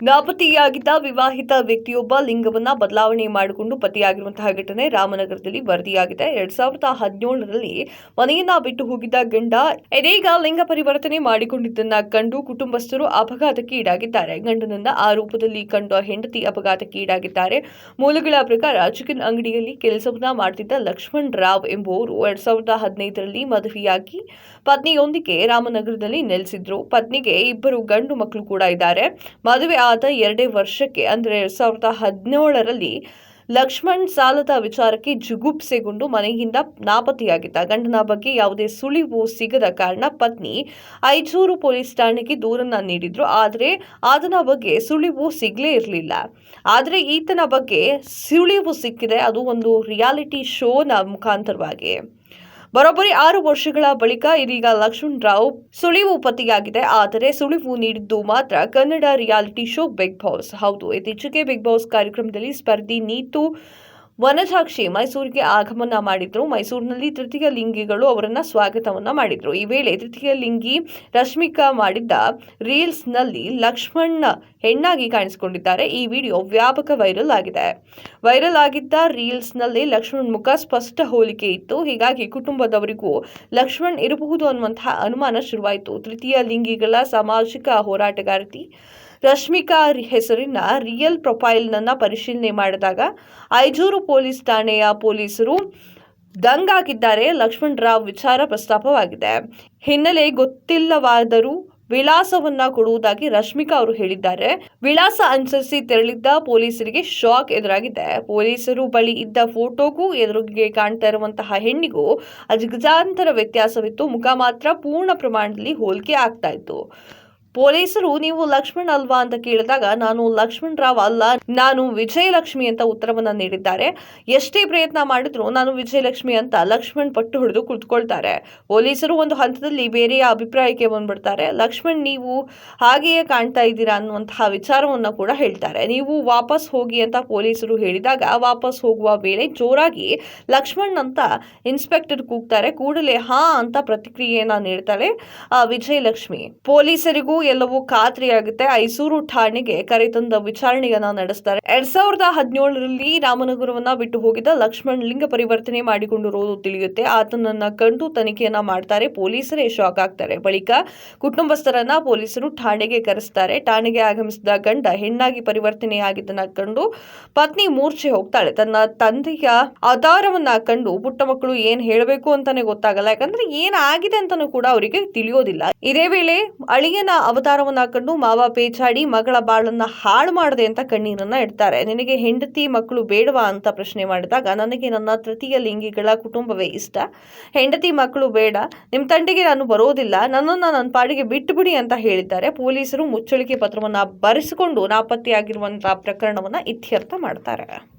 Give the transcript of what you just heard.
ನಾಪತ್ತೆಯಾಗಿದ್ದ ವಿವಾಹಿತ ವ್ಯಕ್ತಿಯೊಬ್ಬ ಲಿಂಗವನ್ನ ಬದಲಾವಣೆ ಮಾಡಿಕೊಂಡು ಪತಿಯಾಗಿರುವಂತಹ ಘಟನೆ ರಾಮನಗರದಲ್ಲಿ ವರದಿಯಾಗಿದೆ. ಎರಡ್ ಸಾವಿರದ ಹದಿನೇಳರಲ್ಲಿ ಮನೆಯನ್ನ ಬಿಟ್ಟು ಹೋಗಿದ್ದ ಗಂಡ ಇದೀಗ ಲಿಂಗ ಪರಿವರ್ತನೆ ಮಾಡಿಕೊಂಡಿದ್ದನ್ನ ಕಂಡು ಕುಟುಂಬಸ್ಥರು ಅಪಘಾತಕ್ಕೆ ಈಡಾಗಿದ್ದಾರೆ. ಗಂಡನನ್ನ ಆ ರೂಪದಲ್ಲಿ ಕಂಡ ಹೆಂಡತಿ ಅಪಘಾತಕ್ಕೆ ಈಡಾಗಿದ್ದಾರೆ. ಮೂಲಗಳ ಪ್ರಕಾರ ಚಿಕನ್ ಅಂಗಡಿಯಲ್ಲಿ ಕೆಲಸವನ್ನ ಮಾಡ್ತಿದ್ದ ಲಕ್ಷ್ಮಣ್ ರಾವ್ ಎಂಬುವರು ಎರಡ್ ಸಾವಿರದ ಹದಿನೈದರಲ್ಲಿ ಮದುವೆಯಾಗಿ ಪತ್ನಿಯೊಂದಿಗೆ ರಾಮನಗರದಲ್ಲಿ ನೆಲೆಸಿದ್ರು. ಪತ್ನಿಗೆ ಇಬ್ಬರು ಗಂಡು ಮಕ್ಕಳು ಕೂಡ ಇದ್ದಾರೆ. ಮದುವೆ ಆದ ಎರಡೇ ವರ್ಷಕ್ಕೆ, ಅಂದರೆ ಎರಡು ಸಾವಿರದ ಹದಿನೇಳರಲ್ಲಿ ಲಕ್ಷ್ಮಣ್ ಸಾಲದ ವಿಚಾರಕ್ಕೆ ಜುಗುಪ್ಸೆಗೊಂಡು ಮನೆಯಿಂದ ನಾಪತ್ತೆಯಾಗಿದ್ದ. ಗಂಡನ ಬಗ್ಗೆ ಯಾವುದೇ ಸುಳಿವು ಸಿಗದ ಕಾರಣ ಪತ್ನಿ ಐಜೂರು ಪೊಲೀಸ್ ಠಾಣೆಗೆ ದೂರನ್ನ ನೀಡಿದ್ರು. ಆದರೆ ಆತನ ಬಗ್ಗೆ ಸುಳಿವು ಸಿಗಲೇ ಇರಲಿಲ್ಲ. ಆದರೆ ಈತನ ಬಗ್ಗೆ ಸುಳಿವು ಸಿಕ್ಕಿದೆ. ಅದು ಒಂದು ರಿಯಾಲಿಟಿ ಶೋನ ಮುಖಾಂತರವಾಗಿ. ಬರೋಬ್ಬರಿ ಆರು ವರ್ಷಗಳ ಬಳಿಕ ಇದೀಗ ಲಕ್ಷ್ಮಣ್ ರಾವ್ ಸುಳಿವು ಪತಿಯಾಗಿದೆ ಆದರೆ ಸುಳಿವು ನೀಡಿದ್ದು ಮಾತ್ರ Kannada reality show Bigg Boss. ಹೌದು, ಇತ್ತೀಚೆಗೆ ಬಿಗ್ ಬಾಸ್ ಕಾರ್ಯಕ್ರಮದಲ್ಲಿ ಸ್ಪರ್ಧಿ ನೀತು ವನಜಾಕ್ಷಿ ಮೈಸೂರಿಗೆ ಆಗಮನ ಮಾಡಿದ್ರು. ಮೈಸೂರಿನಲ್ಲಿ ತೃತೀಯ ಲಿಂಗಿಗಳು ಅವರನ್ನ ಸ್ವಾಗತವನ್ನ ಮಾಡಿದ್ರು. ಈ ವೇಳೆ ತೃತೀಯ ಲಿಂಗಿ ರಶ್ಮಿಕಾ ಮಾಡಿದ್ದ ರೀಲ್ಸ್ನಲ್ಲಿ ಲಕ್ಷ್ಮಣ್ ಹೆಣ್ಣಾಗಿ ಕಾಣಿಸಿಕೊಂಡಿದ್ದಾರೆ. ಈ ವಿಡಿಯೋ ವ್ಯಾಪಕ ವೈರಲ್ ಆಗಿದೆ. ವೈರಲ್ ಆಗಿದ್ದ ರೀಲ್ಸ್ನಲ್ಲಿ ಲಕ್ಷ್ಮಣ್ ಮುಖ ಸ್ಪಷ್ಟ ಹೋಲಿಕೆ ಇತ್ತು. ಹೀಗಾಗಿ ಕುಟುಂಬದವರಿಗೂ ಲಕ್ಷ್ಮಣ್ ಇರಬಹುದು ಅನ್ನುವಂತಹ ಅನುಮಾನ ಶುರುವಾಯಿತು. ತೃತೀಯ ಲಿಂಗಿಗಳ ಸಾಮಾಜಿಕ ಹೋರಾಟಗಾರ್ತಿ ರಶ್ಮಿಕಾ ಹೆಸರಿನ ರಿಯಲ್ ಪ್ರೊಫೈಲ್ನನ್ನು ಪರಿಶೀಲನೆ ಮಾಡಿದಾಗ ಐಜೂರು ಪೊಲೀಸ್ ಠಾಣೆಯ ಪೊಲೀಸರು ದಂಗಾಗಿದ್ದಾರೆ. ಲಕ್ಷ್ಮಣ್ ರಾವ್ ವಿಚಾರ ಪ್ರಸ್ತಾಪವಾಗಿದೆ. ಹಿನ್ನೆಲೆ ಗೊತ್ತಿಲ್ಲವಾದರೂ ವಿಳಾಸವನ್ನ ಕೊಡುವುದಾಗಿ ರಶ್ಮಿಕಾ ಅವರು ಹೇಳಿದ್ದಾರೆ. ವಿಳಾಸ ಅನುಸರಿಸಿ ತೆರಳಿದ್ದ ಪೊಲೀಸರಿಗೆ ಶಾಕ್ ಎದುರಾಗಿದೆ. ಪೊಲೀಸರು ಬಳಿ ಇದ್ದ ಫೋಟೋಗೂ ಎದುರಿಗೆ ಕಾಣ್ತಾ ಇರುವಂತಹ ಹೆಣ್ಣಿಗೂ ಅಜಗಜಾಂತರ ವ್ಯತ್ಯಾಸವಿತ್ತು. ಮುಖ ಮಾತ್ರ ಪೂರ್ಣ ಪ್ರಮಾಣದಲ್ಲಿ ಹೋಲಿಕೆ ಆಗ್ತಾ ಇತ್ತು. ಪೊಲೀಸರು, ನೀವು ಲಕ್ಷ್ಮಣ್ ಅಲ್ವಾ? ಅಂತ ಕೇಳಿದಾಗ, ನಾನು ಲಕ್ಷ್ಮಣ್ ರಾವ್ ಅಲ್ಲ, ನಾನು ವಿಜಯಲಕ್ಷ್ಮಿ ಅಂತ ಉತ್ತರವನ್ನ ನೀಡಿದ್ದಾರೆ. ಎಷ್ಟೇ ಪ್ರಯತ್ನ ಮಾಡಿದ್ರು ನಾನು ವಿಜಯಲಕ್ಷ್ಮಿ ಅಂತ ಲಕ್ಷ್ಮಣ್ ಪಟ್ಟು ಹಿಡಿದು ಕುಳಿತುಕೊಳ್ತಾರೆ ಪೊಲೀಸರು ಒಂದು ಹಂತದಲ್ಲಿ ಬೇರೆಯ ಅಭಿಪ್ರಾಯಕ್ಕೆ ಬಂದ್ಬಿಡ್ತಾರೆ. ಲಕ್ಷ್ಮಣ್, ನೀವು ಹಾಗೆಯೇ ಕಾಣ್ತಾ ಇದ್ದೀರಾ ಅನ್ನುವಂತಹ ವಿಚಾರವನ್ನ ಕೂಡ ಹೇಳ್ತಾರೆ. ನೀವು ವಾಪಸ್ ಹೋಗಿ ಅಂತ ಪೊಲೀಸರು ಹೇಳಿದಾಗ, ವಾಪಸ್ ಹೋಗುವ ವೇಳೆ ಜೋರಾಗಿ ಲಕ್ಷ್ಮಣ್ ಅಂತ ಇನ್ಸ್ಪೆಕ್ಟರ್ ಕೂಗ್ತಾರೆ. ಕೂಡಲೇ, ಹಾ ಅಂತ ಪ್ರತಿಕ್ರಿಯೆಯನ್ನ ನೀಡ್ತಾಳೆ ವಿಜಯಲಕ್ಷ್ಮಿ. ಪೊಲೀಸರಿಗೂ ಎಲ್ಲವೂ ಖಾತ್ರಿಯಾಗುತ್ತೆ. ಐಸೂರು ಠಾಣೆಗೆ ಕರೆತಂದ ವಿಚಾರಣೆಯನ್ನ ನಡೆಸ್ತಾರೆ. ಎರಡ್ ಸಾವಿರದ ಹದಿನೇಳರಲ್ಲಿ ರಾಮನಗರವನ್ನ ಬಿಟ್ಟು ಹೋಗಿದ್ದ ಲಕ್ಷ್ಮಣ್ ಲಿಂಗ ಪರಿವರ್ತನೆ ಮಾಡಿಕೊಂಡಿರೋದು ತಿಳಿಯುತ್ತೆ. ಆತನನ್ನ ಕಂಡು ತನಿಖೆಯನ್ನ ಮಾಡ್ತಾರೆ. ಪೊಲೀಸರೇ ಶಾಕ್ ಆಗ್ತಾರೆ. ಬಳಿಕ ಕುಟುಂಬಸ್ಥರನ್ನ ಪೊಲೀಸರು ಠಾಣೆಗೆ ಕರೆಸ್ತಾರೆ. ಠಾಣೆಗೆ ಆಗಮಿಸಿದ ಗಂಡ ಹೆಣ್ಣಾಗಿ ಪರಿವರ್ತನೆಯಾಗಿದ್ದನ್ನ ಕಂಡು ಪತ್ನಿ ಮೂರ್ಛೆ ಹೋಗ್ತಾಳೆ. ತನ್ನ ತಂದೆಯ ಆಧಾರವನ್ನ ಕಂಡು ಪುಟ್ಟ ಮಕ್ಕಳು ಏನ್ ಹೇಳಬೇಕು ಅಂತಾನೆ ಗೊತ್ತಾಗಲ್ಲ. ಯಾಕಂದ್ರೆ ಏನಾಗಿದೆ ಅಂತಾನೂ ಕೂಡ ಅವರಿಗೆ ತಿಳಿಯೋದಿಲ್ಲ. ಇದೇ ವೇಳೆ ಅಳಿಯನ ಅವತಾರವನ್ನ ಕಂಡು ಮಾವ ಪೇಚಾಡಿ ಮಗಳ ಬಾಳನ್ನ ಹಾಳು ಮಾಡಿದೆ ಅಂತ ಕಣ್ಣೀರನ್ನ ಇಡ್ತಾರೆ. ನಿನಗೆ ಹೆಂಡತಿ ಮಕ್ಕಳು ಬೇಡವಾ ಅಂತ ಪ್ರಶ್ನೆ ಮಾಡಿದಾಗ, ನನಗೆ ನನ್ನ ತೃತೀಯ ಲಿಂಗಿಗಳ ಕುಟುಂಬವೇ ಇಷ್ಟ. ಹೆಂಡತಿ ಮಕ್ಕಳು ಬೇಡ ನಿಮ್ಮ ತಂಟೆಗೆ ನಾನು ಬರೋದಿಲ್ಲ, ನನ್ನನ್ನು ನನ್ನ ಪಾಡಿಗೆ ಬಿಟ್ಟುಬಿಡಿ ಅಂತ ಹೇಳಿದ್ದಾರೆ. ಪೊಲೀಸರು ಮುಚ್ಚಳಿಕೆ ಪತ್ರವನ್ನ ಬರೆಸಿಕೊಂಡು ನಾಪತ್ತೆಯಾಗಿರುವಂತಹ ಪ್ರಕರಣವನ್ನ ಇತ್ಯರ್ಥ ಮಾಡ್ತಾರೆ.